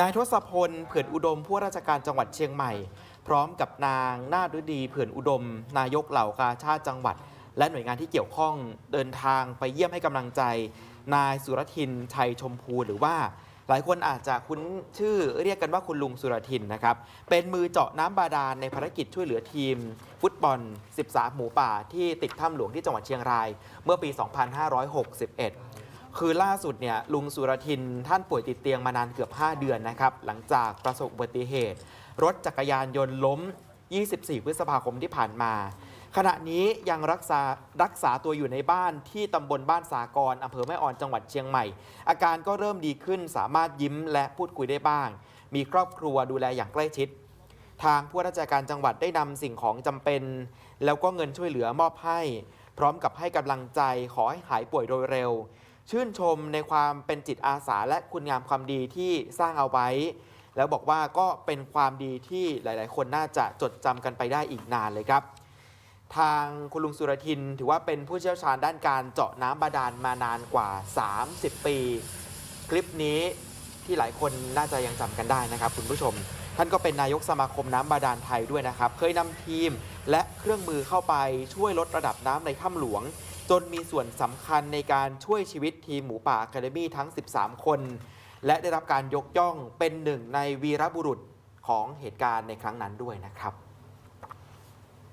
นายทศพลเผื่อนอุดมผู้ราชการจังหวัดเชียงใหม่ พร้อมกับนางนาฤดีเผื่อนอุดม นายกเหล่ากาชาติจังหวัด และหน่วยงานที่เกี่ยวข้องเดินทางไปเยี่ยมให้กำลังใจ นายสุรทินชัยชมพูหรือว่า หลายคนอาจจะคุ้นชื่อเรียกกันว่าคุณลุงสุรทินนะครับเป็นมือเจาะน้ำบาดาลในภารกิจช่วยเหลือทีม ฟุตบอล 13 หมูป่าที่ติดถ้ำหลวงที่จังหวัดเชียงราย เมื่อปี 2561 คือล่าสุดเนี่ยลุงสุรทินท่านป่วยติดเตียงมานานเกือบ 5 เดือนนะครับหลังจากประสบอุบัติเหตุ รถจักรยานยนต์ล้ม 24 พฤษภาคมที่ผ่านมา ขณะนี้ยังรักษารักษาตัวอยู่ในบ้านที่ตำบลบ้านสากรอำเภอแม่ออนจังหวัดเชียงใหม่ อาการก็เริ่มดีขึ้นสามารถยิ้มและพูดคุยได้บ้าง มีครอบครัวดูแลอย่างใกล้ชิด ทางผู้ราชการจังหวัดได้นำสิ่งของจำเป็น แล้วก็เงินช่วยเหลือมอบให้ พร้อมกับให้กำลังใจขอให้หายป่วยโดยเร็ว ชื่นชมในความเป็นจิตอาสาและคุณงามความดีที่สร้างเอาไว้ แล้วบอกว่าก็เป็นความดีที่หลาย ๆ คนน่าจะจดจำกันไปได้อีกนานเลยครับ ทางคุณลุงสุรทินถือว่าเป็นผู้เชี่ยวชาญด้านการเจาะน้ำบาดาลมานานกว่า 30 ปี คลิปนี้ที่หลายคนน่าจะยังจำกันได้นะครับ คุณผู้ชม ท่านก็เป็นนายกสมาคมน้ำบาดาลไทยด้วยนะครับ เคยนำทีมและเครื่องมือเข้าไปช่วยลดระดับน้ำในถ้ำหลวง จนมีส่วนสำคัญในการช่วยชีวิตทีมหมูป่าอะคาเดมี่ทั้ง 13 คน และได้รับการยกย่องเป็นหนึ่งในวีรบุรุษของเหตุการณ์ในครั้งนั้นด้วยนะครับ